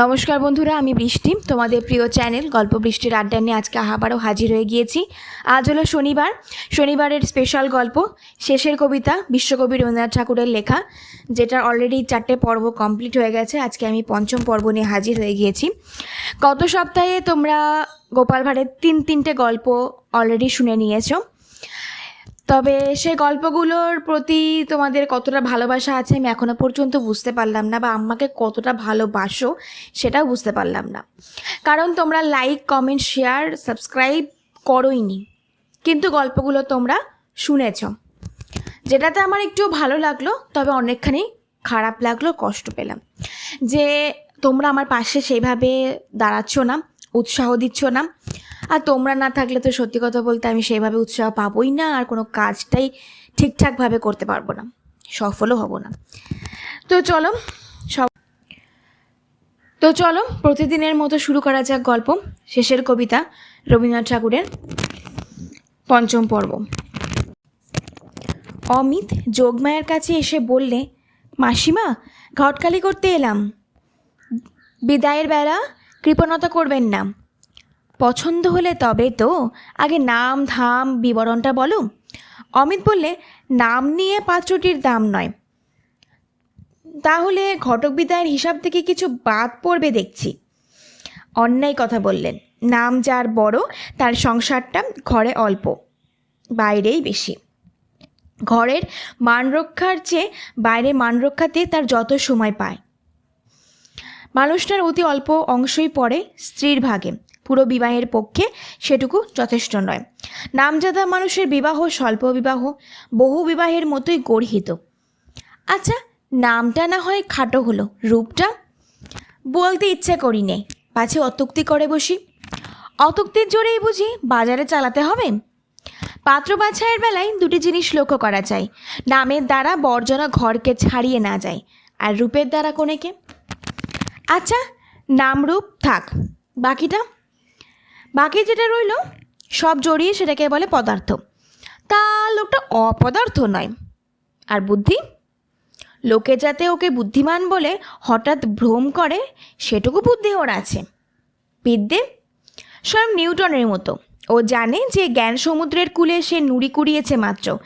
নমস্কার বন্ধুরা, আমি বৃষ্টি। তোমাদের প্রিয় চ্যানেল গল্প বৃষ্টির আড্ডা নিয়ে আজকে আবারও হাজির হয়ে গিয়েছি। আজ হলো শনিবার। শনিবারের স্পেশাল গল্প, শেষের কবিতা বিশ্বকবি রবীন্দ্রনাথ ঠাকুরের লেখা, যেটা অলরেডি চারটে পর্ব কমপ্লিট হয়ে গেছে। আজকে আমি পঞ্চম পর্ব নিয়ে হাজির হয়ে গিয়েছি। গত সপ্তাহে তোমরা গোপাল ভাঁড়ের তিন তিনটে গল্প অলরেডি শুনে নিয়েছো। তবে সেই গল্পগুলোর প্রতি তোমাদের কতটা ভালোবাসা আছে আমি এখনও পর্যন্ত বুঝতে পারলাম না বা আম্মাকে কতটা ভালোবাসো সেটাও বুঝতে পারলাম না। কারণ তোমরা লাইক কমেন্ট শেয়ার সাবস্ক্রাইব করোইনি। কিন্তু গল্পগুলো তোমরা শুনেছ। যেটাতে আমার একটু ভালো লাগল, তবে অনেকখানি খারাপ লাগল, কষ্ট পেলাম। যে তোমরা আমার পাশে সেইভাবে দাঁড়াচ্ছ না, উৎসাহ দিচ্ছ না। আর তোমরা না থাকলে তো সত্যি কথা বলতে আমি সেইভাবে উৎসাহ পাবোই না আর কোনো কাজটাই ঠিকঠাকভাবে করতে পারব না। সফলও হব না। তো চলো, সব তো চলো, প্রতিদিনের মতো শুরু করা যাক গল্প। শেষের কবিতা রবীন্দ্রনাথ ঠাকুরের পঞ্চম পর্ব। অমিত যোগমায়ের কাছে এসে বললে, মাসিমা, ঘটকালি করতে এলাম। বিদায়ের বেলা কৃপণতা করবেন না। পছন্দ হলে তবে তো আগে নাম, ধাম, বিবরণটা বলো। অমিত বললে, নাম নিয়ে পাত্রটির দাম নয়। তাহলে ঘটক বিদায়ের হিসাব থেকে কিছু বাদ পড়বে দেখছি। অন্যায় কথা বললেন। নাম যার বড়, তার সংসারটা ঘরে অল্প, বাইরেই বেশি। ঘরের মান রক্ষার চেয়ে বাইরে মান রক্ষাতে তার যত সময় পায়। মানুষটার অতি অল্প অংশই পড়ে স্ত্রীর ভাগে। পুরো বিবাহের পক্ষে সেটুকু যথেষ্ট নয়। নামজাদা মানুষের বিবাহ স্বল্প বিবাহ, বহু বিবাহের মতোই গর্হিত। আচ্ছা নামটা না হয় খাটো হলো, রূপটা? বলতে ইচ্ছে করি নে পাছে অতুক্তি করে বসি। অতুক্তির জোরেই বুঝি বাজারে চালাতে হবে? পাত্র বাছাইয়ের বেলায় দুটি জিনিস লক্ষ্য করা চাই নামের দ্বারা বর্জনা ঘরকে ছাড়িয়ে না যায়। আর রূপের দ্বারা কোনেকে? আচ্ছা নামরূপ থাক। বাকিটা? বাকি যেটা রইল, সব জড়িয়ে সেটাকে বলে পদার্থ। তা লোকটা অপদার্থ নয়। আর বুদ্ধি? লোকে যাতে ওকে বুদ্ধিমান বলে হঠাৎ ভ্রম করে, সেটুকু বুদ্ধি ওর আছে। বিদ্যে? স্বয়ং নিউটনের মতো। ও জানে যে জ্ঞান সমুদ্রের কূলে সে নুড়ি কুড়িয়েছে মাত্র।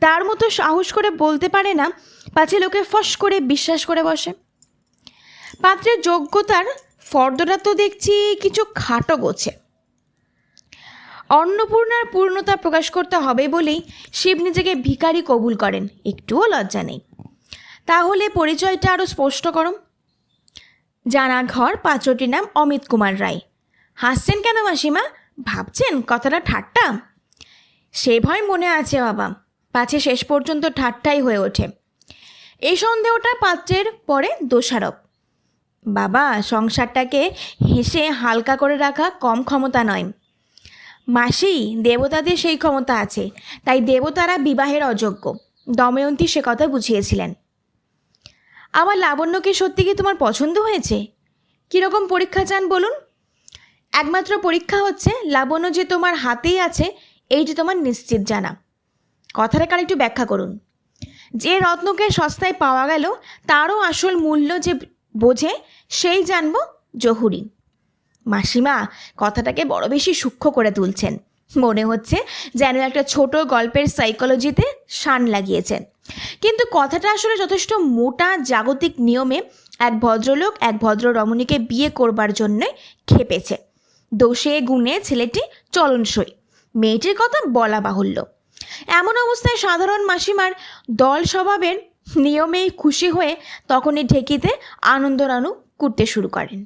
তার মতো সাহস করে বলতে পারে না, পাছে লোকে ফস করে বিশ্বাস করে বসে। পাত্রের যোগ্যতার ফর্দটা তো দেখছি কিছু খাটো গোছে। অন্নপূর্ণার পূর্ণতা প্রকাশ করতে হবে বলেই শিব নিজেকে ভিখারি কবুল করেন। একটুও লজ্জা নেই। তাহলে পরিচয়টা আরও স্পষ্ট করো। জানা ঘর পাত্রটির নাম অমিত কুমার রায়। হাসছেন কেন মাসিমা? ভাবছেন কথাটা ঠাট্টা? সে ভয় মনে আছে বাবা। পাছে শেষ পর্যন্ত ঠাট্টাই হয়ে ওঠে। এই সন্দেহটা পাত্রের পরে দোষারোপ। বাবা, সংসারটাকে হেসে হালকা করে রাখা কম ক্ষমতা নয়। মাসি, দেবতাদের সেই ক্ষমতা আছে, তাই দেবতারা বিবাহের অযোগ্য। দময়ন্তী সে কথা বুঝিয়েছিলেন। আমার লাবণ্যকে সত্যি কি তোমার পছন্দ হয়েছে? কীরকম পরীক্ষা চান বলুন? একমাত্র পরীক্ষা হচ্ছে, লাবণ্য যে তোমার হাতেই আছে এইটি তোমার নিশ্চিত জানা। কথাটা কার একটু ব্যাখ্যা করুন। যে রত্নকে সস্তায় পাওয়া গেল, তারও আসল মূল্য যে বোঝে, সেই জানব জহুরি। মাসিমা কথাটাকে বড় বেশি সূক্ষ্ম করে তুলছেন। মনে হচ্ছে যেন একটা ছোট গল্পের সাইকোলজিতে শান লাগিয়েছেন। কিন্তু কথাটা আসলে যথেষ্ট মোটা জাগতিক নিয়মে এক ভদ্রলোক এক ভদ্র রমণীকে বিয়ে করবার জন্যে খেপেছে। দোষে গুণে ছেলেটি চলনসই। মেয়েটির কথা বলা বাহুল্য। এমন অবস্থায় সাধারণ মাসিমার দল স্বভাবের নিয়মেই খুশি হয়ে তখনই ঢেকিতে আনন্দরানু করতে শুরু করেন।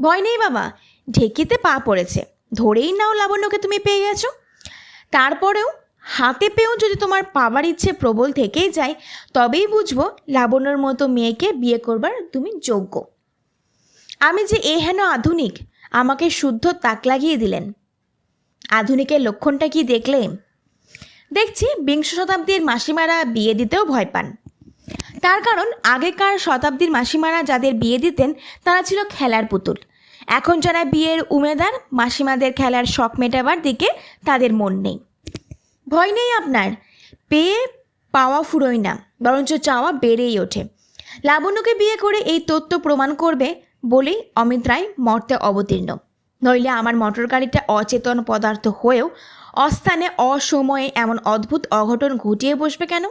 ভয় নেই বাবা, ঢেকিতে পা পড়েছে, ধরেই নাও লাবণ্যকে তুমি পেয়ে গেছো। তারপরেও হাতে পেয়েও যদি তোমার পাবার ইচ্ছে প্রবল থেকেই যায়, তবেই বুঝব লাবণ্যর মতো মেয়েকে বিয়ে করবার তুমি যোগ্য। আমি যে এ হেন আধুনিক, আমাকে শুদ্ধ তাক লাগিয়ে দিলেন। আধুনিকের লক্ষণটা কি দেখলে? দেখছি বিংশ শতাব্দীর মাসিমারা বিয়ে দিতেও ভয় পান। তার কারণ, আগেকার শতাব্দীর মাসিমারা যাদের বিয়ে দিতেন, তারা ছিল খেলার পুতুল। এখন যারা বিয়ের উমেদার, মাসিমাদের খেলার শখ মেটাবার দিকে তাদের মন নেই। ভয় নেই আপনার। পেয়ে পাওয়া ফুরোয় না, বরঞ্চ চাওয়া বেড়েই ওঠে। লাবণ্যকে বিয়ে করে এই তথ্য প্রমাণ করবে বলেই অমিত রায় মর্তে অবতীর্ণ। নইলে আমার মোটর গাড়িটা অচেতন পদার্থ হয়েও অস্থানে অসময়ে এমন অদ্ভুত অঘটন ঘটিয়ে বসবে কেন?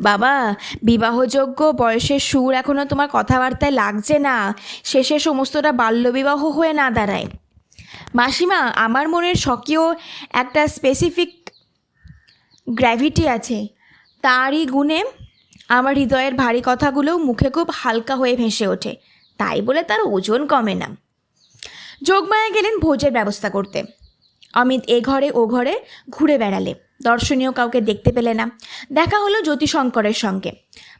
বাবা, বিবাহযোগ্য বয়সের সুর এখনও তোমার কথাবার্তায় লাগছে না। শেষে সমস্তটা বাল্যবিবাহ হয়ে না দাঁড়ায়। মাসিমা, আমার মনের স্বকীয় একটা স্পেসিফিক গ্র্যাভিটি আছে। তারই গুণে আমার হৃদয়ের ভারী কথাগুলোও মুখে খুব হালকা হয়ে ভেসে ওঠে। তাই বলে তার ওজন কমে না। যোগমায়া গেলেন ভোজের ব্যবস্থা করতে। অমিত এ ঘরে ও ঘরে ঘুরে বেড়ালে। দর্শনীয় কাউকে দেখতে পেলে না। দেখা হলো জ্যোতিশঙ্করের সঙ্গে।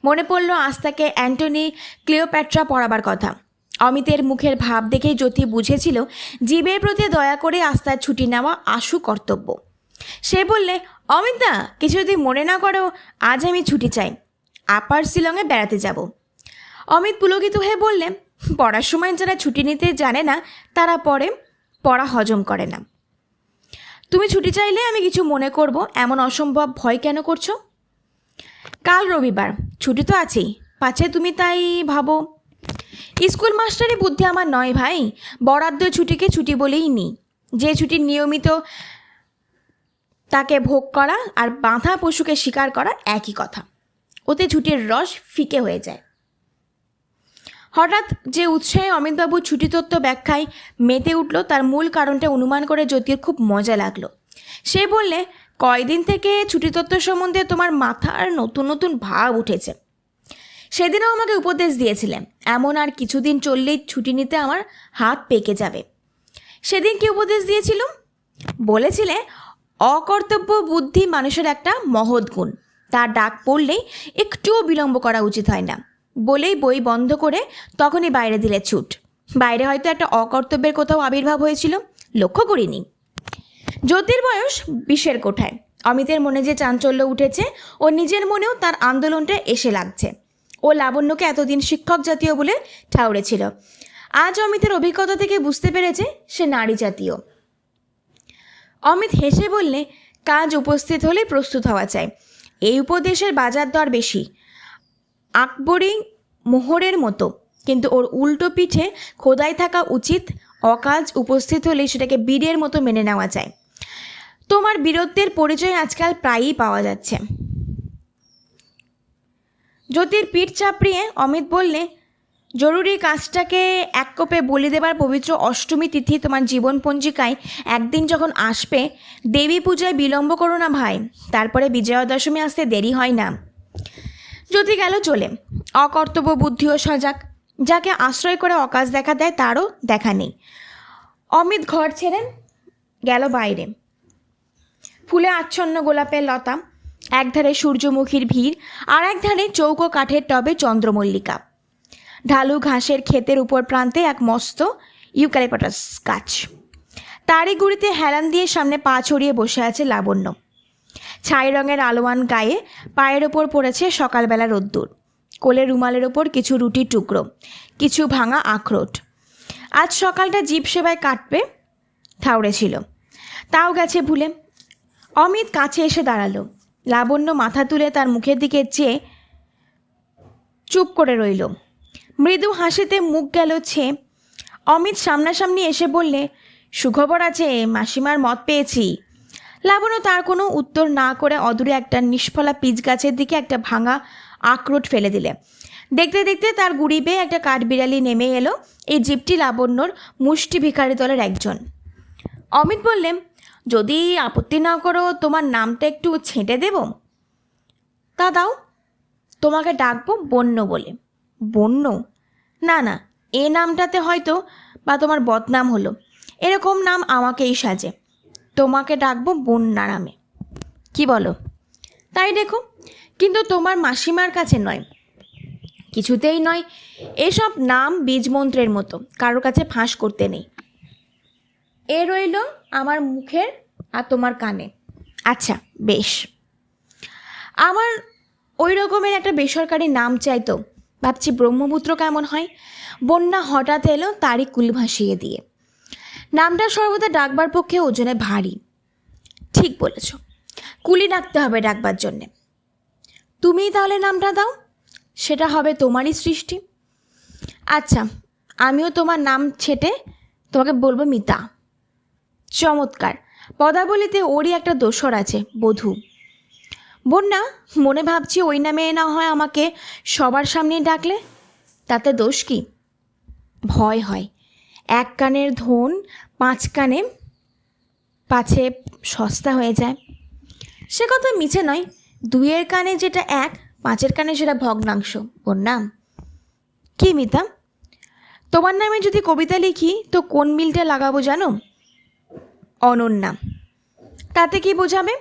মনে পড়ল আজ তাকে অ্যান্টনি ক্লিওপ্যাট্রা পড়াবার কথা। অমিতের মুখের ভাব দেখেই জ্যোতি বুঝেছিল, জীবের প্রতি দয়া করে আস্তার ছুটি নেওয়া আশু কর্তব্য। সে বললে, অমিতা, কিছু যদি মনে না করো, আজ আমি ছুটি চাই। আপার শিলংয়ে বেড়াতে যাব। অমিত পুলকিত হয়ে বললে, পড়ার সময় যারা ছুটি নিতে জানে না, তারা পরে পড়া হজম করে না। তুমি ছুটি চাইলে আমি কিছু মনে করব। এমন অসম্ভব ভয় কেন করছ? কাল রবিবার, ছুটি তো আছেই। পাছে তুমি তাই ভাবো। স্কুল মাস্টারই বুদ্ধি আমার নয় ভাই। বরাদ্দ ছুটিকে ছুটি বলেই নিই যে ছুটি নিয়মিত তাকে ভোগ করা আর বাঁধা পশুকে শিকার করা একই কথা। ওতে ছুটির রস ফিকে হয়ে যায়। হঠাৎ যে উৎসাহে অমিতবাবু ছুটি তত্ত্ব ব্যাখ্যায় মেতে উঠল, তার মূল কারণটা অনুমান করে জ্যোতির খুব মজা লাগল। সে বললে, কয়দিন থেকে ছুটি তত্ত্ব সম্বন্ধে তোমার মাথার নতুন নতুন ভাব উঠেছে। সেদিনও আমাকে উপদেশ দিয়েছিলেন, এমন আর কিছুদিন চললেই ছুটি নিতে আমার হাত পেকে যাবে। সেদিন কি উপদেশ দিয়েছিল বলেছিলে, অকর্তব্য বুদ্ধি মানুষের একটা মহৎ গুণ, তার ডাক পড়লেই একটুও বিলম্ব করা উচিত হয় না। বলেই বই বন্ধ করে তখনই বাইরে দিলে ছুট। বাইরে হয়তো একটা অকর্তব্যের কোথাও আবির্ভাব হয়েছিল, লক্ষ্য করিনি। জ্যোতির বয়স বিশের কোঠায়। অমিতের মনে যে চাঞ্চল্য উঠেছে, ও নিজের মনেও তার আন্দোলনটা এসে লাগছে। ও লাবণ্যকে এতদিন শিক্ষক জাতীয় বলে ঠাউরেছিল আজ অমিতের অভিজ্ঞতা থেকে বুঝতে পেরেছে সে নারী জাতীয়। অমিত হেসে বললে, কাজ উপস্থিত হলে প্রস্তুত হওয়া চাই। এই উপদেশের বাজার দর বেশি। আকবরী মোহরের মতো। কিন্তু ওর উল্টো পিঠে খোদাই থাকা উচিত অকাজ উপস্থিত হলে সেটাকে বীরের মতো মেনে নেওয়া যায়। তোমার বীরত্বের পরিচয় আজকাল প্রায়ই পাওয়া যাচ্ছে। জ্যোতির পিঠ চাপড়িয়ে অমিত বললে, জরুরি কাজটাকে এক কোপে বলি দেবার পবিত্র অষ্টমী তিথি তোমার জীবন পঞ্জিকায় একদিন যখন আসবে, দেবী পূজায় বিলম্ব করো না ভাই। তারপরে বিজয়া দশমী আসতে দেরি হয় না। যদি গেল, চলে। অকর্তব্য বুদ্ধি ও সজাগ। যাকে আশ্রয় করে অকাজ দেখা দেয়, তারও দেখা নেই। অমিত ঘর ছেড়েন গেল বাইরে। ফুলে আচ্ছন্ন গোলাপের লতা, একধারে সূর্যমুখীর ভিড়, আর একধারে চৌকো কাঠের টবে চন্দ্রমল্লিকা। ঢালু ঘাসের ক্ষেতের উপর প্রান্তে এক মস্ত ইউক্যালিপটাস গাছ। তারই গুড়িতে হেলান দিয়ে সামনে পা ছড়িয়ে বসে আছে লাবণ্য। ছাই রঙের আলোয়ান গায়ে, পায়ের ওপর পড়েছে সকালবেলা রোদ্দুর। কোলে রুমালের ওপর কিছু রুটির টুকরো, কিছু ভাঙা আখরোট। আজ সকালটা জীব সেবায় কাটবে ঠাউরে ছিল। তাও গেছে ভুলে। অমিত কাছে এসে দাঁড়াল। লাবণ্য মাথা তুলে তার মুখের দিকে চেয়ে চুপ করে রইল। মৃদু হাসিতে মুখ গেল ছে। অমিত সামনাসামনি এসে বললে, সুখবর আছে, মাসিমার মত পেয়েছি। লাবণ্য তার কোনো উত্তর না করে অদূরে একটা নিষ্ফলা পিচ গাছের দিকে একটা ভাঙা আখরোট ফেলে দিলে। দেখতে দেখতে তার গুড়ি বেয়ে একটা কাঠবিড়ালি নেমে এলো। এই জিপটি লাবণ্যর মুষ্টি ভিখারি দলের একজন। অমিত বললেন, যদি আপত্তি না করো, তোমার নামটা একটু ছেঁটে দেব? তা দাও তোমাকে ডাকবো বন্য বলে। বন্য? না না, এ নামটাতে হয়তো বা তোমার বদনাম হলো। এরকম নাম আমাকেই সাজে। তোমাকে ডাকবো বন্যা নামে। কি বলো? তাই দেখো, কিন্তু তোমার মাসিমার কাছে নয়। কিছুতেই নয়, এসব নাম বীজমন্ত্রের মতো, কারোর কাছে ফাঁস করতে নেই। এ রইল আমার মুখের আর তোমার কানে। আচ্ছা বেশ। আমার ওই রকমের একটা বেসরকারি নাম চাইতো। ভাবছি ব্রহ্মপুত্র কেমন হয়? বন্যা হঠাৎ এলো তারই কুল ভাসিয়ে দিয়ে। নামটা সর্বদা ডাকবার পক্ষে ওজনে ভারী। ঠিক বলেছ। কুলি ডাকতে হবে ডাকবার জন্যে। তুমিই তাহলে নামটা দাও। সেটা হবে তোমারই সৃষ্টি। আচ্ছা আমিও তোমার নাম ছেটে তোমাকে বলব মিতা। চমৎকার। পদাবলিতে ওরই একটা দোসর আছে, বধূ। বন্যা, মনে ভাবছি ওই নামে না হয় আমাকে সবার সামনে ডাকলে। তাতে দোষ কি? ভয় হয়। এক কানের ধন, পাঁচ কানে পাছে সস্তা হয়ে যায়। সে কথা মিছে নয়। দুইয়ের কানে যেটা এক, পাঁচের কানে সেটা ভগ্নাংশ। ওর নাম? কি মিতা? তোমার নামে যদি কবিতা লিখি, তো কোন মিলটা লাগাবো জানো? অনন্যা। তাতে কি বোঝাবে?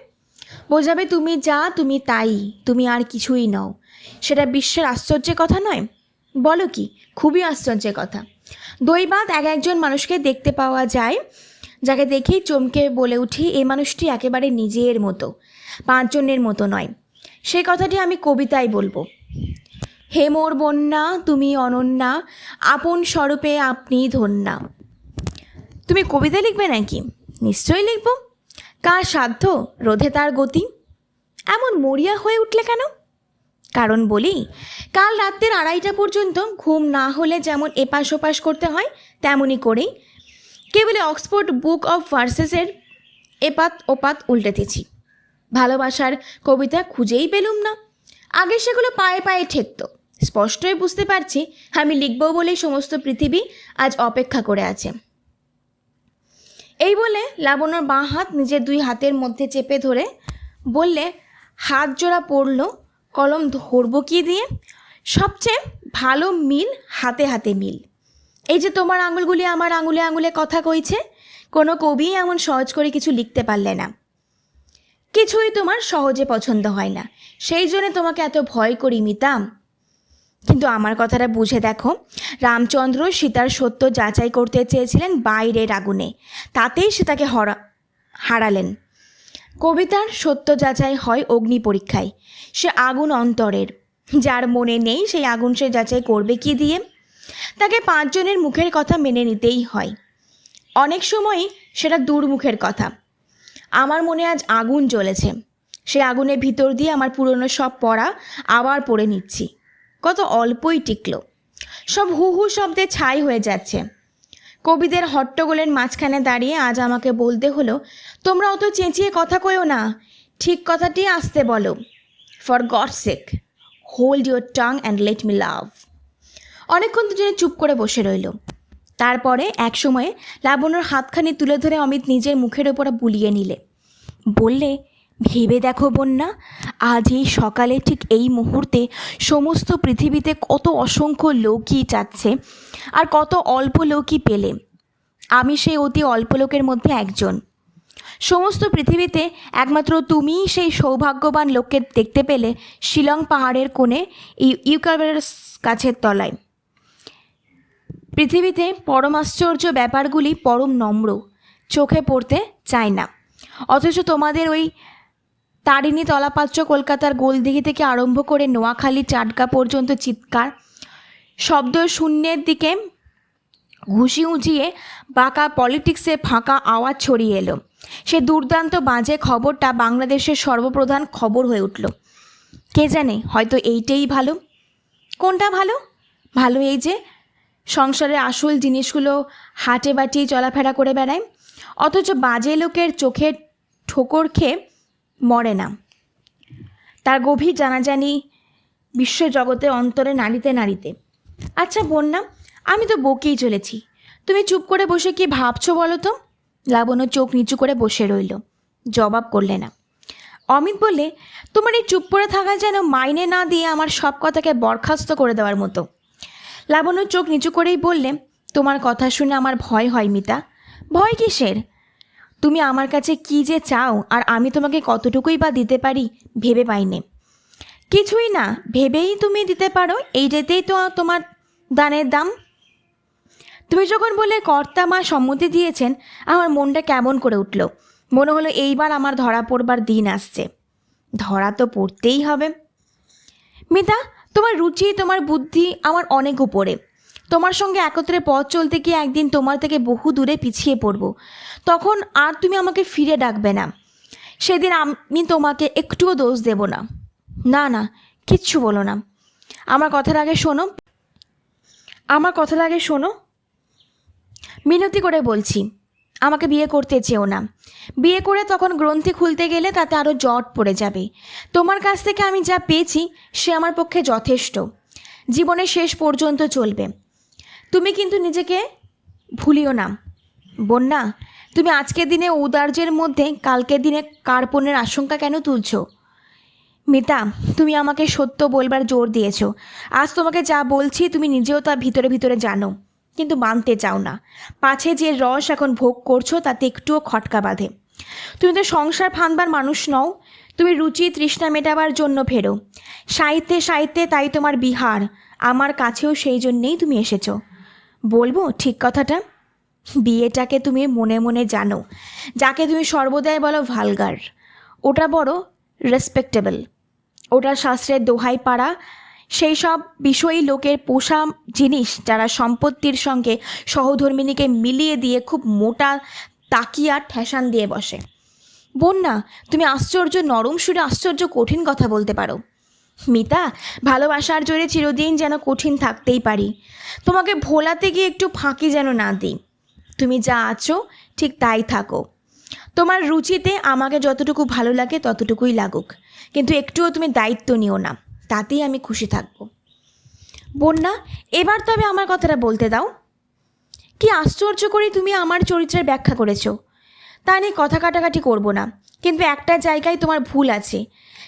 বোঝাবে তুমি যা, তুমি তাই, তুমি আর কিছুই নও। সেটা বিশ্বের আশ্চর্যের কথা নয়? বলো কি? খুবই আশ্চর্যের কথা। দৈবাত এক একজন মানুষকে দেখতে পাওয়া যায়, যাকে দেখি চমকে বলে উঠি, এই মানুষটি একেবারে নিজের মতো, পাঁচজনের মতো নয়। সেই কথাটি আমি কবিতায় বলব। হে মোর বন্যা, তুমি অনন্যা, আপন স্বরূপে আপনি ধন্যা। তুমি কবিতা লিখবে নাকি? নিশ্চয়ই লিখব। কার সাধ্য? রোধে তার গতি? এমন মরিয়া হয়ে উঠলে কেন? কারণ বলি, কাল রাত্রের আড়াইটা পর্যন্ত ঘুম না হলে যেমন এপাশ ওপাশ করতে হয়, তেমনই করেই। কেবলে অক্সফোর্ড বুক অফ ভার্সেসের এপাত ওপাত উল্টেতেছি ভালোবাসার কবিতা খুঁজেই পেলুম না। আগে সেগুলো পায়ে পায়ে ঠেকতো। স্পষ্টই বুঝতে পারছি আমি লিখব বলেই সমস্ত পৃথিবী আজ অপেক্ষা করে আছে। এই বলে লাবণ্যর বাঁ হাত নিজের দুই হাতের মধ্যে চেপে ধরে বললে, হাত জোড়া পড়ল কলম ধরবো কি দিয়ে? সবচেয়ে ভালো মিল হাতে হাতে মিল। এই যে তোমার আঙুলগুলি আমার আঙুলে আঙুলে কথা কইছে, কোনো কবি এমন সহজ করে কিছু লিখতে পারলে না। কিছুই তোমার সহজে পছন্দ হয় না। সেই জন্য তোমাকে এত ভয় করি মিতাম। কিন্তু আমার কথাটা বুঝে দেখো, রামচন্দ্র সীতার সত্য যাচাই করতে চেয়েছিলেন বাইরের আগুনে। তাতেই সে তাকে হরা, হারালেন। কবিতার সত্য যাচাই হয় অগ্নি পরীক্ষায়। সে আগুন অন্তরের। যার মনে নেই সেই আগুন সে যাচাই করবে কি দিয়ে? তাকে পাঁচজনের মুখের কথা মেনে নিতেই হয়। অনেক সময়ই সেটা দুর্মুখের কথা। আমার মনে আজ আগুন জ্বলেছে। সে আগুনের ভিতর দিয়ে আমার পুরনো সব পড়া আবার পড়ে নিচ্ছি। কত অল্পই টিকল। সব হু হু শব্দে ছাই হয়ে যাচ্ছে। কবিদের হট্টগোলের মাঝখানে দাঁড়িয়ে আজ আমাকে বলতে হলো, তোমরা অত চেঁচিয়ে কথা কইও না। ঠিক কথাটি আসতে বলো। For God sake hold your tongue and let me love অনেকক্ষণ দুজনে চুপ করে বসে রইল। তারপরে এক সময়ে লাবণ্যর হাতখানি তুলে ধরে অমিত নিজের মুখের ওপরে বুলিয়ে নিলে। বললে, ভেবে দেখো বন্যা, আজ এই সকালে ঠিক এই মুহূর্তে সমস্ত পৃথিবীতে কত অসংখ্য লোকই যাচ্ছে আর কত অল্প লোকই পেলে। আমি সেই অতি অল্প লোকের মধ্যে একজন। সমস্ত পৃথিবীতে একমাত্র তুমিই সেই সৌভাগ্যবান লোককে দেখতে পেলে শিলং পাহাড়ের কোণে ইউ- ইউকালবেরাস গাছের তলায়। পৃথিবীতে পরমাশ্চর্য ব্যাপারগুলি পরম নম্র, চোখে পড়তে চায় না। অথচ তোমাদের ওই তারিণী তলাপাত্র কলকাতার গোলদিঘি থেকে আরম্ভ করে নোয়াখালী চাটকা পর্যন্ত চিৎকার, শব্দ শূন্যের দিকে ঘুষি উঁচিয়ে বাঁকা পলিটিক্সে ফাঁকা আওয়াজ ছড়িয়ে এলো। সে দুর্দান্ত বাজে খবরটা বাংলাদেশের সর্বপ্রধান খবর হয়ে উঠল। কে জানে, হয়তো এইটাই ভালো? কোনটা ভালো? ভালো এই যে সংসারের আসল জিনিসগুলো হাটে বাটিয়ে চলাফেরা করে বেড়ায়। অথচ বাজে লোকের চোখের ঠোকর খেয়ে মরে না। তার গভীর জানাজানি বিশ্বজগতে অন্তরে নাড়িতে নাড়িতে। আচ্ছা বন্যা আমি তো বকেই চলেছি। তুমি চুপ করে বসে কি ভাবছ বলো তো? লাবণ্য চোখ নিচু করে বসে রইল। জবাব করলে না। অমিত বললে, তোমার এই চুপ করে থাকা যেন মাইনে না দিয়ে আমার সব কথাকে বরখাস্ত করে দেওয়ার মতো। লাবণ্য চোখ নিচু করেই বললে, তোমার কথা শুনে আমার ভয় হয় মিতা। ভয় কিসের? তুমি আমার কাছে কি যে চাও আর আমি তোমাকে কতটুকুই বা দিতে পারি ভেবে পাইনে। কিছুই না, ভেবেই তুমি দিতে পারো এইটাতেই তো তোমার দানের দাম। তুমি যখন বলে কর্তা মা সম্মতি দিয়েছেন, আমার মনটা কেমন করে উঠল। মনে হলো এইবার আমার ধরা পড়বার দিন আসছে। ধরা তো পড়তেই হবে। মিতা, তোমার রুচি, তোমার বুদ্ধি আমার অনেক উপরে। তোমার সঙ্গে একত্রে পথ চলতে গিয়ে একদিন তোমার থেকে বহু দূরে পিছিয়ে পড়ব। তখন আর তুমি আমাকে ফিরে ডাকবে না। সেদিন আমি তোমাকে একটুও দোষ দেব না। না না, কিচ্ছু বলো না। আমার কথার আগে শোনো। আমার কথার আগে শোনো। মিনতি করে বলছি, আমাকে বিয়ে করতে চেও না। বিয়ে করে তখন গ্রন্থি খুলতে গেলে তাতে আরও জট পড়ে যাবে। তোমার কাছ থেকে আমি যা পেয়েছি, সে আমার পক্ষে যথেষ্ট। জীবনের শেষ পর্যন্ত চলবে। তুমি কিন্তু নিজেকে ভুলিও না। বন্যা, তুমি আজকের দিনে ঔদার্যের মধ্যে কালকের দিনে কার্পণের আশঙ্কা কেন তুলছ? মিতা, তুমি আমাকে সত্য বলবার জোর দিয়েছ। আজ তোমাকে যা বলছি, তুমি নিজেও তা ভিতরে ভিতরে জানো। কিন্তু মানতে চাও না। পাছে যে রস এখন ভোগ করছ, তাতে একটুও খটকা বাঁধে। তুমি তো সংসার ফানবার মানুষ নও, তুমি রুচি তৃষ্ণা মেটাবার জন্য ফেরো। সাহিত্যে সাহিত্যে তাই তোমার বিহার, আমার কাছেও সেই জন্যেই তুমি এসেছ। বলব ঠিক কথাটা? বিয়েটাকে তুমি মনে মনে জানো, যাকে তুমি সর্বদাই বলো ভালগার। ওটা বড় রেসপেক্টেবল ওটা শাস্ত্রের দোহাই পাড়া সেই সব বিষয়ী লোকের পোষা জিনিস যারা সম্পত্তির সঙ্গে সহধর্মিনীকে মিলিয়ে দিয়ে খুব মোটা, তাকিয়া ঠেসান দিয়ে বসে। বন্যা, তুমি আশ্চর্য, নরম সুরে আশ্চর্য, কঠিন কথা বলতে পারো। মিতা, ভালোবাসার জোরে চিরদিন যেন কঠিন থাকতেই পারি। তোমাকে ভোলাতে গিয়ে একটু ফাঁকি যেন না দিই। তুমি যা আছো, ঠিক তাই থাকো। তোমার রুচিতে আমাকে যতটুকু ভালো লাগে ততটুকুই লাগুক। কিন্তু একটুও তুমি দায়িত্ব নিও না। তাতেই আমি খুশি থাকব। বন্যা, এবার তবে আমার কথাটা বলতে দাও। কি আশ্চর্য করে তুমি আমার চরিত্রের ব্যাখ্যা করেছ। তা নিয়ে কথা কাটাকাটি করব না, কিন্তু একটা জায়গায় তোমার ভুল আছে।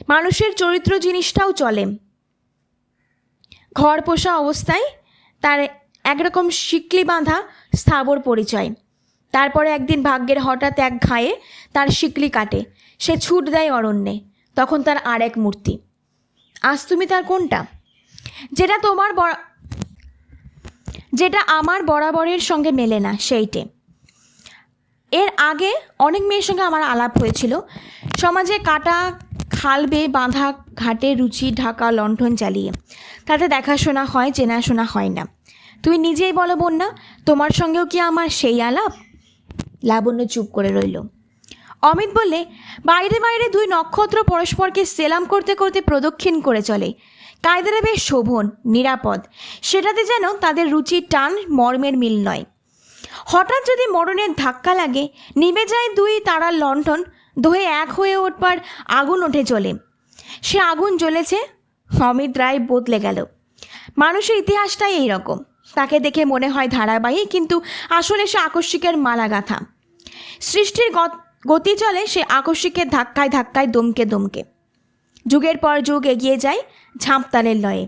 মানুষের চরিত্র জিনিসটাও চলে। ঘর পোষা অবস্থায় তার একরকম শিকলি বাঁধা স্থাবর পরিচয়। তারপরে একদিন ভাগ্যের হঠাৎ এক ঘায়ে তার শিকলি কাটে। সে ছুট দেয় অরণ্যে, তখন তার আর এক মূর্তি। আজ তুমি তার কোনটা? যেটা তোমার যেটা আমার বরাবরের সঙ্গে মেলে না, সেইটে। এর আগে অনেক মেয়ের সঙ্গে আমার আলাপ হয়েছিল। সমাজে কাটা খাল বেয়ে বাঁধা, ঘাটে রুচি, ঢাকা, লণ্ঠন চালিয়ে। তাতে দেখাশোনা হয়, চেনাশোনা হয় না। তুমি নিজেই বলো বন্যা তোমার সঙ্গেও কি আমার সেই আলাপ? লাবণ্য চুপ করে রইল। অমিত বললে, বাইরে বাইরে দুই নক্ষত্র পরস্পরকে সেলাম করতে করতে প্রদক্ষিণ করে চলে। কায়দারে বেশ শোভন, নিরাপদ। সেটাতে যেন তাদের রুচির টান, মর্মের মিল নয়। হঠাৎ যদি মরণের ধাক্কা লাগে, নিভে যায় দুই তারার লণ্ঠন, দোহে এক হয়ে উঠবার আগুন ওঠে চলে সে আগুন জ্বলেছে, অমিত রায় বদলে গেল। মানুষের ইতিহাসটাই এই রকম। তাকে দেখে মনে হয় ধারাবাহিক কিন্তু আসলে সে আকস্মিকের মালা গাথা সৃষ্টির গতি চলে, সে আকস্মিকের ধাক্কায় ধাক্কায় দমকে দমকে। যুগের পর যুগ এগিয়ে যায় ঝাঁপতালের লয়ে।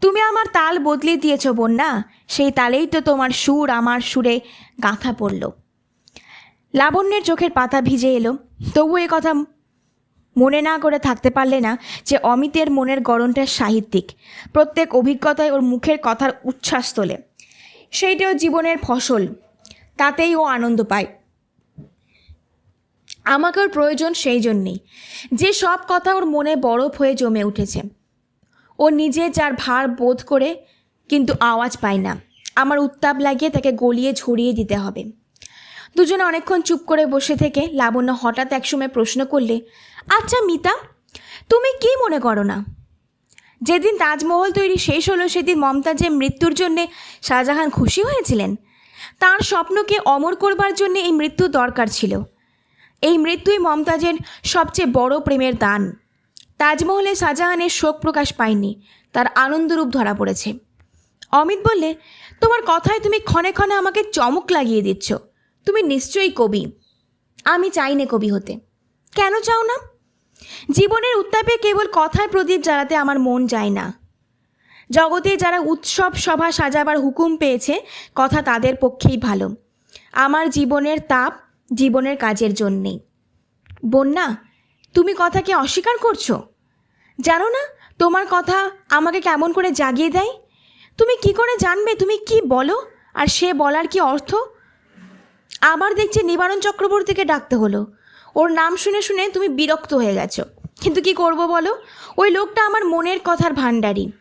তুমি আমার তাল বদলে দিয়েছ বন্যা, সেই তালেই তো তোমার সুর আমার সুরে গাঁথা পড়ল। লাবণ্যের চোখের পাতা ভিজে এলো। তবু এ কথা মনে না করে থাকতে পারলে না যে অমিতের মনের গড়নটা সাহিত্যিক। প্রত্যেক অভিজ্ঞতায় ওর মুখের কথার উচ্ছ্বাস তোলে। সেইটাও জীবনের ফসল, তাতেই ও আনন্দ পায়। আমাকে ওর প্রয়োজন সেই জন্যেই। যে সব কথা ওর মনে বরফ হয়ে জমে উঠেছে। ও নিজে যার ভার বোধ করে কিন্তু আওয়াজ পায় না। আমার উত্তাপ লাগিয়ে তাকে গলিয়ে ছড়িয়ে দিতে হবে। দুজনে অনেকক্ষণ চুপ করে বসে থেকে লাবণ্য হঠাৎ একসময় প্রশ্ন করলে আচ্ছা মিতা, তুমি কি মনে করো না? যেদিন তাজমহল তৈরি শেষ হলো, সেদিন মমতাজের মৃত্যুর জন্যে শাহজাহান খুশি হয়েছিলেন? তার স্বপ্নকে অমর করবার জন্যে এই মৃত্যু দরকার ছিল। এই মৃত্যুই মমতাজের সবচেয়ে বড় প্রেমের দান। তাজমহলে শাহজাহানের শোক প্রকাশ পায়নি, তার আনন্দরূপ ধরা পড়েছে। অমিত বললে, তোমার কথায় তুমি ক্ষণে ক্ষণে আমাকে চমক লাগিয়ে দিচ্ছ। তুমি নিশ্চয়ই কবি। আমি চাই না কবি হতে। কেন চাও না? জীবনের উত্তাপে কেবল কথায় প্রদীপ জ্বালাতে আমার মন যায় না। জগতে যারা উৎসব সভা সাজাবার হুকুম পেয়েছে, কথা তাদের পক্ষেই ভালো। আমার জীবনের তাপ জীবনের কাজের জন্যেই। বন্যা, তুমি কথা কথাকে অস্বীকার করছ? জানো না, তোমার কথা আমাকে কেমন করে জাগিয়ে দেয়? তুমি কি করে জানবে? তুমি কি বলো? আর সে বলার কি অর্থ? আবার দেখছি নিবারণ চক্রবর্তীকে ডাকতে হলো। ওর নাম শুনে শুনে তুমি বিরক্ত হয়ে গেছো। কিন্তু কি করব বলো? ওই লোকটা আমার মনের কথার ভাণ্ডারি।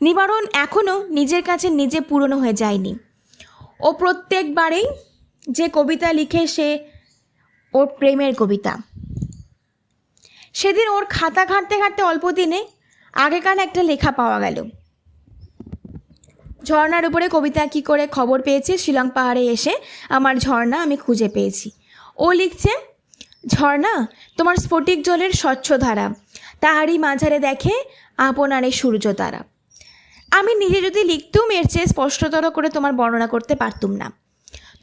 নিবারণ এখনও নিজের কাছে নিজে পুরনো হয়ে যায়নি। ও প্রত্যেকবারেই যে কবিতা লিখে সে ওর প্রেমের কবিতা। সেদিন ওর খাতা ঘাঁটতে ঘাঁটতে অল্প দিনে আগেকার একটা লেখা পাওয়া গেল। ঝর্ণার উপরে কবিতা কি করে খবর পেয়েছে? শিলং পাহাড়ে এসে আমার ঝর্ণা আমি খুঁজে পেয়েছি। ও লিখছে, ঝর্ণা, তোমার স্ফটিক জলের স্বচ্ছ ধারা, তাহারই মাঝারে দেখে আপনারে সূর্য তারা। আমি নিজে যদি লিখতুম, এর চেয়ে স্পষ্টতর করে তোমার বর্ণনা করতে পারতুম না।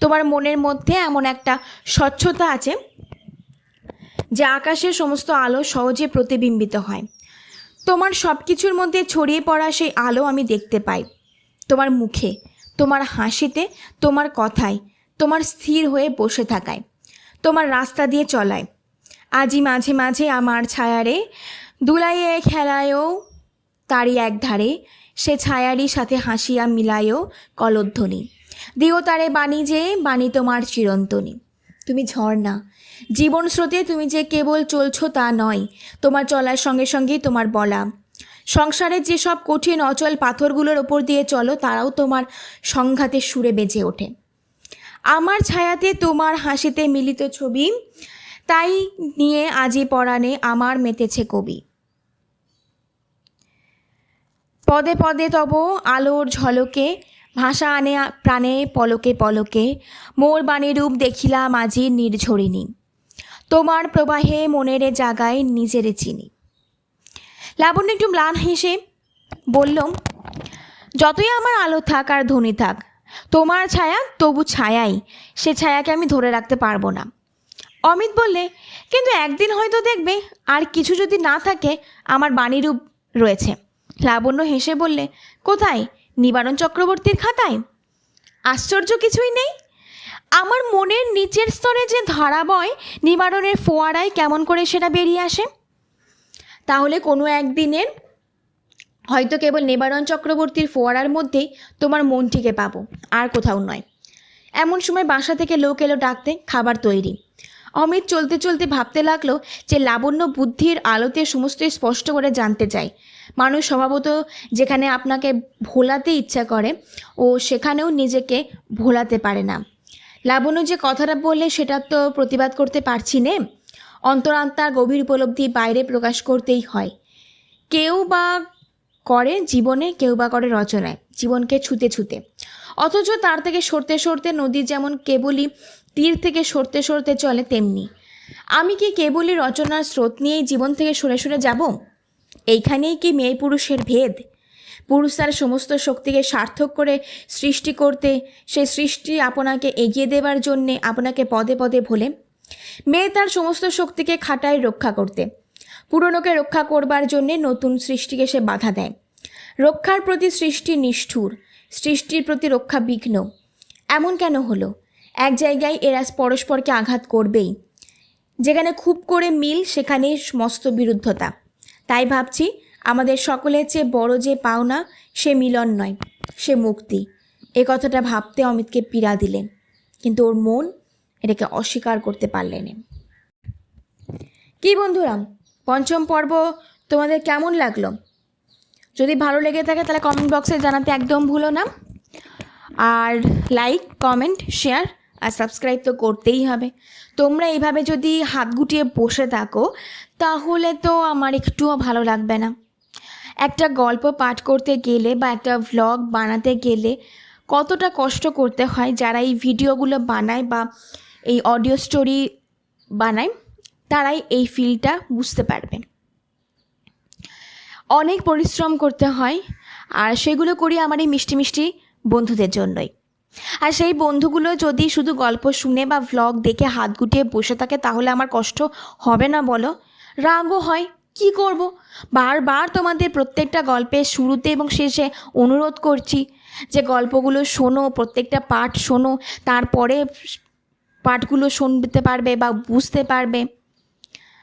তোমার মনের মধ্যে এমন একটা স্বচ্ছতা আছে যা আকাশের সমস্ত আলো সহজে প্রতিবিম্বিত হয়। তোমার সব কিছুর মধ্যে ছড়িয়ে পড়া সেই আলো আমি দেখতে পাই। তোমার মুখে, তোমার হাসিতে, তোমার কথায়, তোমার স্থির হয়ে বসে থাকায়, তোমার রাস্তা দিয়ে চলায়। আজই মাঝে মাঝে আমার ছায়ারে দুলাইয়ে খেলায়ও, তারই এক ধারে সে ছায়ারই সাথে হাসিয়া মিলায়ও কলধ্বনি। দিও তারে বাণী যে, বাণী তোমার চিরন্তনী। তুমি ঝর্ণা জীবন স্রোতে তুমি যে কেবল চলছো তা নয়, তোমার চলার সঙ্গে সঙ্গেই তোমার বলা। সংসারের যেসব কঠিন, অচল পাথরগুলোর ওপর দিয়ে চলো, তারাও তোমার সংঘাতে সুরে বেজে ওঠে। আমার ছায়াতে তোমার হাসিতে মিলিত ছবি, তাই নিয়ে আজি পরাণে আমার মেতেছে কবি। পদে পদে তব আলোর ঝলকে ভাষা আনে, প্রাণে পলকে পলকে, মোর বাণী রূপ দেখিলাম আজি নির্ঝরিণী। তোমার প্রবাহে মনের জাগায় নিজেরে চিনি। লাবণ্য একটু ম্লান হেসে বলল, যতই আমার আলো থাক আর ধ্বনি থাক, তোমার ছায়া তবু ছায়াই, সে ছায়াকে আমি ধরে রাখতে পারব না। অমিত বললে, কিন্তু একদিন হয়তো দেখবে, আর কিছু যদি না থাকে, আমার বাণীরূপ রয়েছে। লাবণ্য হেসে বললে, কোথায়? নিবারণ চক্রবর্তীর খাতায়? আশ্চর্য কিছুই নেই। আমার মনের নিচের স্তরে যে ধারা বয় নিবারণের ফোয়ারায় কেমন করে সেটা বেরিয়ে আসে? তাহলে কোনো একদিনের হয়তো কেবল নিবারণ চক্রবর্তীর ফোয়ারার মধ্যেই তোমার মন মনটিকে পাবো, আর কোথাও নয়। এমন সময় বাসা থেকে লোক এলো ডাকতে, খাবার তৈরি। অমিত চলতে চলতে ভাবতে লাগল যে লাবণ্য বুদ্ধির আলোতে সমস্ত স্পষ্ট করে জানতে চায়। মানুষ স্বভাবত যেখানে আপনাকে ভোলাতে ইচ্ছা করে, ও সেখানেও নিজেকে ভোলাতে পারে না। লাবণ্য যে কথাটা বললে সেটা তো প্রতিবাদ করতে পারছি নে। অন্তরাত্মার গভীর উপলব্ধি বাইরে প্রকাশ করতেই হয়। কেউ বা করে জীবনে, কেউ বা করে রচনায়, জীবনকে ছুতে ছুতে। অথচ তার থেকে সরতে সরতে নদী যেমন কেবলই তীর থেকে সরতে সরতে চলে তেমনি। আমি কি কেবলই রচনার স্রোত নিয়েই জীবন থেকে সরে সরে যাব? এইখানেই কি মেয়ে পুরুষের ভেদ? পুরুষ তার সমস্ত শক্তিকে সার্থক করে সৃষ্টি করতে সেই সৃষ্টি আপনাকে এগিয়ে দেবার জন্যে আপনাকে পদে পদে ভোলে। মেয়ে তার সমস্ত শক্তিকে খাটায় রক্ষা করতে, পুরনোকে রক্ষা করবার জন্যে নতুন সৃষ্টিকে সে বাধা দেয়। রক্ষার প্রতি সৃষ্টি নিষ্ঠুর, সৃষ্টির প্রতি রক্ষা বিঘ্ন। এমন কেন হলো? এক জায়গায় এরা পরস্পরকে আঘাত করবেই। যেখানে খুব করে মিল, সেখানে মস্ত বিরুদ্ধতা। তাই ভাবছি আমাদের সকলের চেয়ে বড় যে পাওনা, সে মিলন নয়, সে মুক্তি। এ কথাটা ভাবতে অমিতকে পীড়া দিলেন, কিন্তু ওর মন এটাকে অস্বীকার করতে পারলেন কি বন্ধুরা পঞ্চম পর্ব তোমাদের কেমন লাগল? যদি ভালো লেগে থাকে তাহলে কমেন্ট বক্সে জানাতে একদম ভুলো না। আর লাইক কমেন্ট শেয়ার আর সাবস্ক্রাইব তো করতেই হবে। তোমরা এইভাবে যদি হাত গুটিয়ে বসে থাকো, তাহলে তো আমার একটুও ভালো লাগবে না। একটা গল্প পাঠ করতে গেলে বা একটা ভ্লগ বানাতে গেলে কতটা কষ্ট করতে হয় যারা এই ভিডিওগুলো বানায় বা এই অডিও স্টোরি বানায়, তারাই এই ফিলটা বুঝতে পারবে। অনেক পরিশ্রম করতে হয়, আর সেগুলো করি আমার এই মিষ্টি মিষ্টি বন্ধুদের জন্যই। আর সেই বন্ধুগুলো যদি শুধু গল্প শুনে বা ভ্লগ দেখে হাত গুটিয়ে বসে থাকে, তাহলে আমার কষ্ট হবে না বলো? রাগও হয়, কি করব? বারবার তোমাদের প্রত্যেকটা গল্পের শুরুতে এবং শেষে অনুরোধ করছি যে গল্পগুলো শোনো, প্রত্যেকটা পাঠ শোনো, তারপরে পাঠগুলো শুনতে পারবে বা বুঝতে পারবে।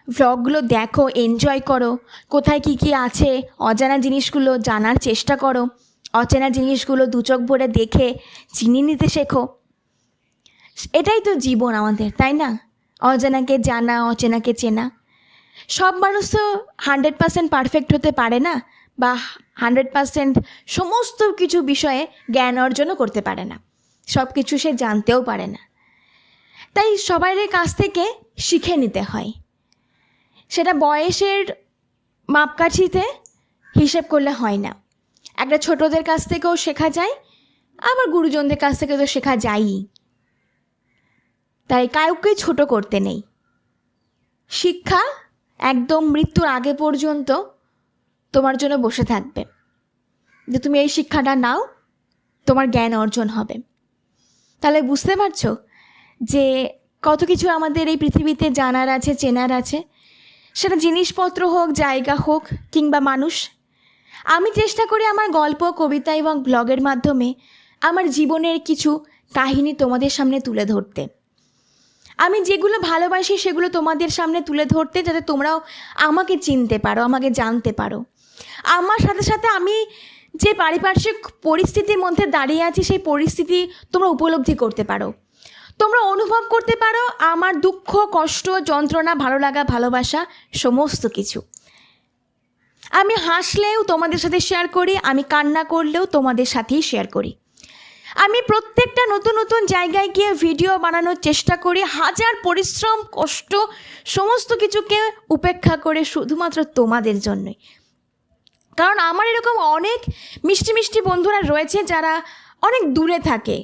ভ্লগগুলো দেখো এনজয় করো, কোথায় কি কি আছে, অজানা জিনিসগুলো জানার চেষ্টা করো। অচেনা জিনিসগুলো দু চোখ ভরে দেখে চিনিয়ে নিতে শেখো। এটাই তো জীবন আমাদের, তাই না? অজানাকে জানা, অচেনাকে চেনা। সব মানুষ তো হান্ড্রেড পার্সেন্ট পারফেক্ট হতে পারে না বা হান্ড্রেড পার্সেন্ট সমস্ত কিছু বিষয়ে জ্ঞান অর্জনও করতে পারে না। সব কিছু সে জানতেও পারে না। তাই সবাইয়ের কাছ থেকে শিখে নিতে হয়। সেটা বয়সের মাপকাঠিতে হিসেব করলে হয় না। একটা ছোটদের কাছ থেকেও শেখা যায়, আবার গুরুজনদের কাছ থেকে তো শেখা যায়ই। তাই কাউকে ছোট করতে নেই। শিক্ষা একদম মৃত্যুর আগে পর্যন্ত তোমার জন্য বসে থাকবে। যে তুমি এই শিক্ষাটা নাও, তোমার জ্ঞান অর্জন হবে। তাহলে বুঝতে পারছ যে কত কিছু আমাদের এই পৃথিবীতে জানার আছে, চেনার আছে। সেটা জিনিসপত্র হোক, জায়গা হোক, কিংবা মানুষ আমি চেষ্টা করি আমার গল্প, কবিতা এবং ব্লগের মাধ্যমে আমার জীবনের কিছু কাহিনী তোমাদের সামনে তুলে ধরতে। আমি যেগুলো ভালোবাসি সেগুলো তোমাদের সামনে তুলে ধরতে যাতে তোমরাও আমাকে চিনতে পারো, আমাকে জানতে পারো। আমার সাথে সাথে আমি যে পারিপার্শ্বিক পরিস্থিতির মধ্যে দাঁড়িয়ে আছি সেই পরিস্থিতি তোমরা উপলব্ধি করতে পারো। তোমরা অনুভব করতে পারো আমার দুঃখ, কষ্ট, যন্ত্রণা, ভালো লাগা, ভালোবাসা, সমস্ত কিছু। আমি হাসলেও তোমাদের সাথে শেয়ার করি, আমি কান্না করলেও তোমাদের সাথেই শেয়ার করি। আমি প্রত্যেকটা নতুন নতুন জায়গায় গিয়ে ভিডিও বানানোর চেষ্টা করি, হাজার পরিশ্রম, কষ্ট, সমস্ত কিছুকে উপেক্ষা করে শুধুমাত্র তোমাদের জন্যই। কারণ আমার এরকম অনেক মিষ্টি মিষ্টি বন্ধুরা রয়েছে যারা অনেক দূরে থাকে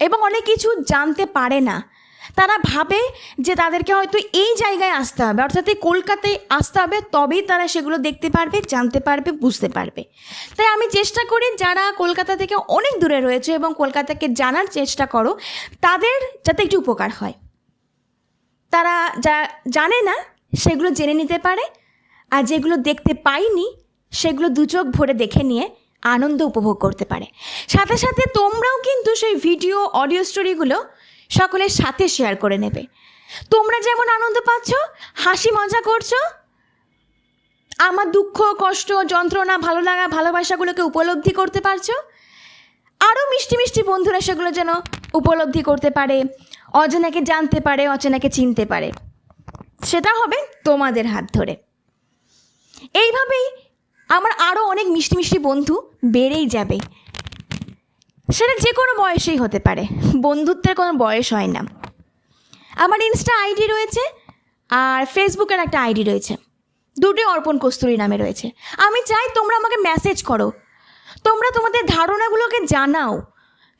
এবং অনেক কিছু জানতে পারে না। তারা ভাবে যে তাদেরকে হয়তো এই জায়গায় আসতে হবে, অর্থাৎ এই কলকাতায় আসতে হবে, তবেই তারা সেগুলো দেখতে পারবে, জানতে পারবে, বুঝতে পারবে। তাই আমি চেষ্টা করি যারা কলকাতা থেকে অনেক দূরে রয়েছে এবং কলকাতাকে জানার চেষ্টা করো, তাদের যাতে একটু উপকার হয়। তারা যা জানে না, সেগুলো জেনে নিতে পারে, আর যেগুলো দেখতে পাইনি, সেগুলো দু চোখ ভরে দেখে নিয়ে আনন্দ উপভোগ করতে পারে। সাথে সাথে তোমরাও কিন্তু সেই ভিডিও, অডিও স্টোরিগুলো সকলের সাথে শেয়ার করে নেবে। তোমরা যেমন আনন্দ পাচ্ছ, হাসি মজা করছ, আমার দুঃখ, কষ্ট, যন্ত্রণা, ভালো লাগা, ভালোবাসাগুলোকে উপলব্ধি করতে পারছ আরও মিষ্টি মিষ্টি বন্ধুরা সেগুলো যেন উপলব্ধি করতে পারে, অজানাকে জানতে পারে, অচেনাকে চিনতে পারে। সেটা হবে তোমাদের হাত ধরে। এইভাবেই আমার আরও অনেক মিষ্টি মিষ্টি বন্ধু বেড়েই যাবে। সেটা যে কোনো বয়সেই হতে পারে। বন্ধুত্বের কোনো বয়স হয় না। আমার ইনস্টা আইডি রয়েছে আর ফেসবুকের একটা আইডি রয়েছে। দুটোই অর্পণ কস্তুরী নামে রয়েছে। আমি চাই তোমরা আমাকে মেসেজ করো। তোমরা তোমাদের ধারণাগুলোকে জানাও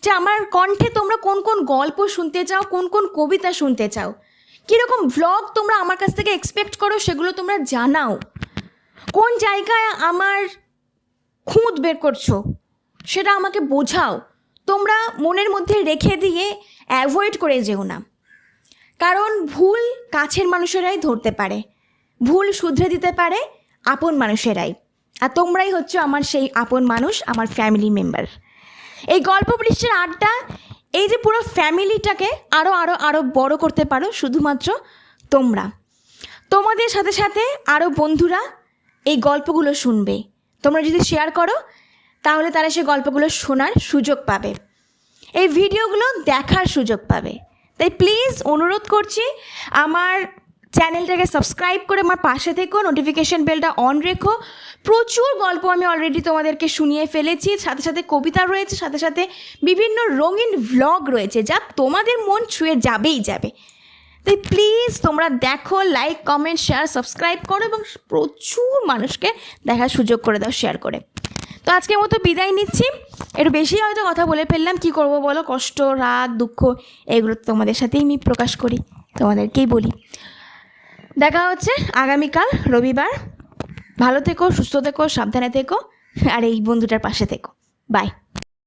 যে আমার কণ্ঠে তোমরা কোন কোন গল্প শুনতে চাও, কোন কোন কবিতা শুনতে চাও। কীরকম ভ্লগ তোমরা আমার কাছ থেকে এক্সপেক্ট করো সেগুলো তোমরা জানাও। কোন জায়গায় আমার খুঁত বের করছ সেটা আমাকে বোঝাও। তোমরা মনের মধ্যে রেখে দিয়ে অ্যাভয়েড করে যেও না। কারণ ভুল কাছের মানুষেরাই ধরতে পারে। ভুল শুধরে দিতে পারে আপন মানুষেরাই। আর তোমরাই হচ্ছে আমার সেই আপন মানুষ, আমার ফ্যামিলি মেম্বার এই গল্প বৃষ্টির আড্ডা, এই যে পুরো ফ্যামিলিটাকে আরও আরও আরও বড় করতে পারো শুধুমাত্র তোমরা। তোমাদের সাথে সাথে আরও বন্ধুরা এই গল্পগুলো শুনবে। তোমরা যদি শেয়ার করো তাহলে তারা সেই গল্পগুলো শোনার সুযোগ পাবে। এই ভিডিওগুলো দেখার সুযোগ পাবে। তাই প্লিজ অনুরোধ করছি, আমার চ্যানেলটাকে সাবস্ক্রাইব করে আমার পাশে থেকো নোটিফিকেশন বেলটা অন রেখো। প্রচুর গল্প আমি অলরেডি তোমাদেরকে শুনিয়ে ফেলেছি, সাথে সাথে কবিতা রয়েছে, সাথে সাথে বিভিন্ন রঙিন ভ্লগ রয়েছে, যা তোমাদের মন ছুঁয়ে যাবেই যাবে। তাই প্লিজ তোমরা দেখো লাইক কমেন্ট শেয়ার সাবস্ক্রাইব করো এবং প্রচুর মানুষকে দেখার সুযোগ করে দাও শেয়ার করে। তো আজকের মতো বিদায় নিচ্ছি। একটু বেশি হয়তো কথা বলে ফেললাম, কি করব বলো? কষ্ট, রাগ, দুঃখ, এগুলো তোমাদের সাথেই আমি প্রকাশ করি, তোমাদেরকেই বলি। দেখা হচ্ছে আগামীকাল, রবিবার। ভালো থেকো, সুস্থ থেকো, সাবধানে থেকো, আর এই বন্ধুটার পাশে থেকো। বাই